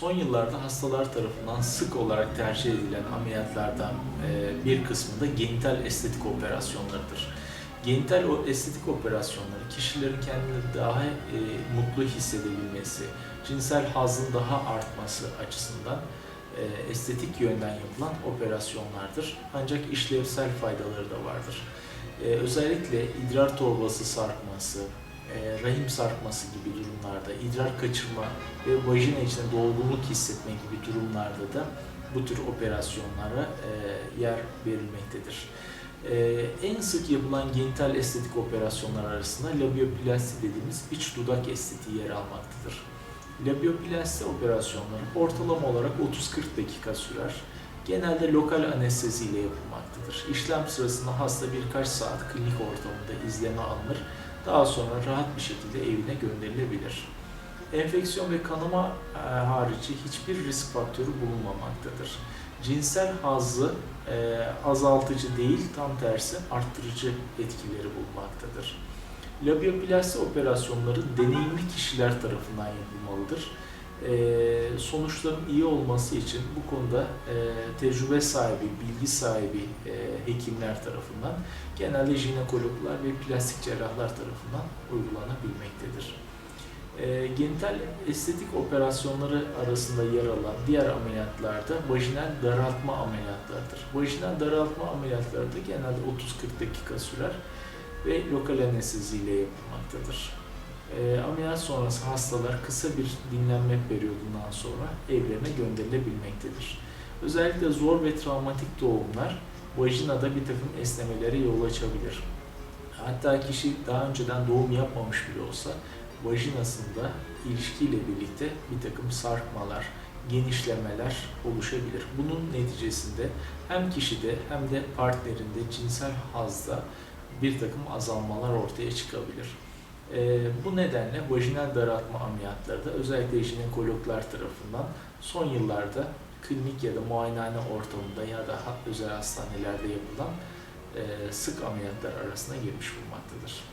Son yıllarda hastalar tarafından sık olarak tercih edilen ameliyatlardan e, bir kısmı da genital estetik operasyonlarıdır. Genital estetik operasyonları kişilerin kendini daha e, mutlu hissedebilmesi, cinsel hazın daha artması açısından e, estetik yönden yapılan operasyonlardır. Ancak işlevsel faydaları da vardır. Özellikle idrar torbası sarkması, e, rahim sarkması gibi durumlarda, idrar kaçırma ve vajina içinde dolgunluk hissetme gibi durumlarda da bu tür operasyonlara e, yer verilmektedir. E, en sık yapılan genital estetik operasyonlar arasında labioplasti dediğimiz iç dudak estetiği yer almaktadır. Labioplasti operasyonları ortalama olarak 30-40 dakika sürer. Genelde lokal anestezi ile yapılmaktadır. İşlem sırasında hasta birkaç saat klinik ortamında izleme alınır. Daha sonra rahat bir şekilde evine gönderilebilir. Enfeksiyon ve kanama e, harici hiçbir risk faktörü bulunmamaktadır. Cinsel hazzı e, azaltıcı değil, tam tersi arttırıcı etkileri bulunmaktadır. Labioplasti operasyonları deneyimli kişiler tarafından yapılmalıdır. E, sonuçların iyi olması için bu konuda e, tecrübe sahibi, bilgi sahibi e, hekimler tarafından genelde jinekologlar ve plastik cerrahlar tarafından uygulanabilmektedir. E, genital estetik operasyonları arasında yer alan diğer ameliyatlarda vajinal daraltma ameliyatlarıdır. Vajinal daraltma ameliyatları da genelde 30-40 dakika sürer ve lokal anestezi ile yapılmaktadır. E, ameliyat sonrası hastalar kısa bir dinlenme periyodundan sonra evlerine gönderilebilmektedir. Özellikle zor ve travmatik doğumlar vajinada bir takım esnemelere yol açabilir. Hatta kişi daha önceden doğum yapmamış bile olsa vajinasında ilişkiyle birlikte bir takım sarkmalar, genişlemeler oluşabilir. Bunun neticesinde hem kişide hem de partnerinde cinsel hazda bir takım azalmalar ortaya çıkabilir. Ee, bu nedenle vajinal daraltma ameliyatları da özellikle jinekologlar tarafından son yıllarda klinik ya da muayenehane ortamında ya da özel hastanelerde yapılan e, sık ameliyatlar arasına girmiş bulunmaktadır.